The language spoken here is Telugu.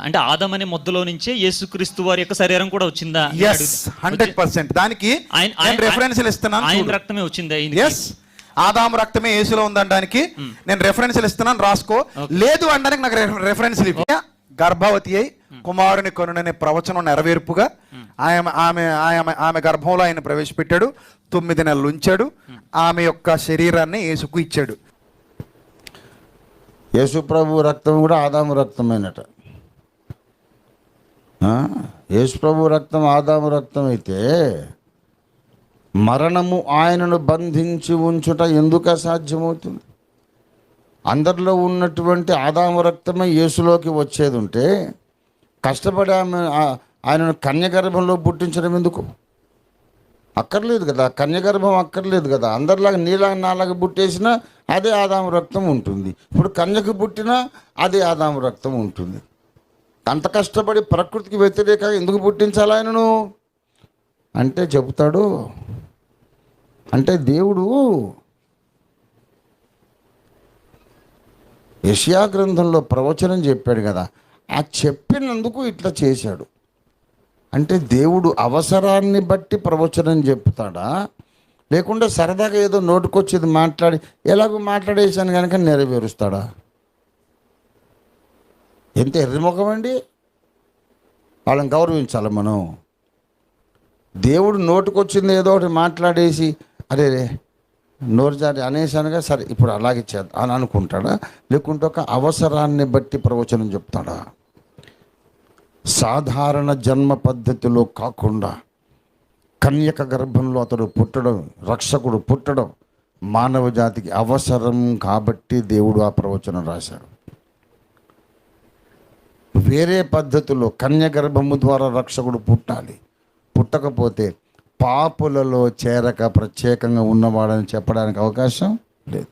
అంటే ఆదం అనే ముద్దలో నుంచే యేసుక్రీస్తు వారి యొక్క శరీరం కూడా వచ్చిందా హండ్రెడ్ పర్సెంట్ దానికి ఆయన- ఆయన- రెఫరెన్స్లు ఇస్తున్నాను ఆయన. రక్తమే వచ్చిందా? ఎస్ ఆదాము రక్తమే యేసులో ఉందనడానికి నేను రెఫరెన్స్లు ఇస్తున్నాను రాసుకో. లేదు అనడానికి నాకు రెఫరెన్స్లు ఇవ్వ గర్భవతి అయి కుమారుని కొనుననే ప్రవచనం నెరవేర్పుగా ఆమె ఆమె ఆమె ఆమె గర్భంలో ఆయన ప్రవేశపెట్టాడు. తొమ్మిది నెలలు ఉంచాడు. ఆమె యొక్క శరీరాన్ని యేసుకు ఇచ్చాడు. యేసుప్రభు రక్తం కూడా ఆదాము రక్తమేనట. యేసుప్రభు రక్తం ఆదాము రక్తం అయితే మరణము ఆయనను బంధించి ఉంచుట ఎందుకు అసాధ్యమవుతుంది అందరిలో ఉన్నటువంటి ఆదాము రక్తమే యేసులోకి వచ్చేది ఉంటే కష్టపడి ఆమె ఆయనను కన్యగర్భంలో పుట్టించడం ఎందుకు? అక్కర్లేదు కదా కన్యగర్భం అక్కర్లేదు కదా. అందరిలాగా నీలాగా నాలాగా పుట్టేసినా అదే ఆదాము రక్తం ఉంటుంది. ఇప్పుడు కన్యకు పుట్టినా అదే ఆదాము రక్తం ఉంటుంది. అంత కష్టపడి ప్రకృతికి వ్యతిరేకంగా ఎందుకు పుట్టించాలి ఆయనను? అంటే చెబుతాడు అంటే దేవుడు యషియా గ్రంథంలో ప్రవచనం చెప్పాడు కదా ఆ చెప్పినందుకు ఇట్లా చేశాడు. అంటే దేవుడు అవసరాన్ని బట్టి ప్రవచనం చెప్తాడా? లేకుంటే సరదాగా ఏదో నోటుకొచ్చేది మాట్లాడి ఎలాగో మాట్లాడేసాను కనుక నెరవేరుస్తాడా? ఎంత ఎర్రిముఖం అండి. వాళ్ళని గౌరవించాలి మనం. దేవుడు నోటుకొచ్చింది ఏదో ఒకటి మాట్లాడేసి అరే రే నోరు జారి అనేసానుగా సరే ఇప్పుడు అలాగే చేద్దాం అని అనుకుంటాడా? లేకుంటే ఒక అవసరాన్ని బట్టి ప్రవచనం చెప్తాడా? సాధారణ జన్మ పద్ధతిలో కాకుండా కన్యక గర్భంలో అతడు పుట్టడం రక్షకుడు పుట్టడం మానవ జాతికి అవసరం కాబట్టి దేవుడు ఆ ప్రవచనం రాశాడు. వేరే పద్ధతిలో కన్య గర్భము ద్వారా రక్షకుడు పుట్టాలి. పుట్టకపోతే పాపులలో చేరక ప్రత్యేకంగా ఉన్నవాడని చెప్పడానికి అవకాశం లేదు.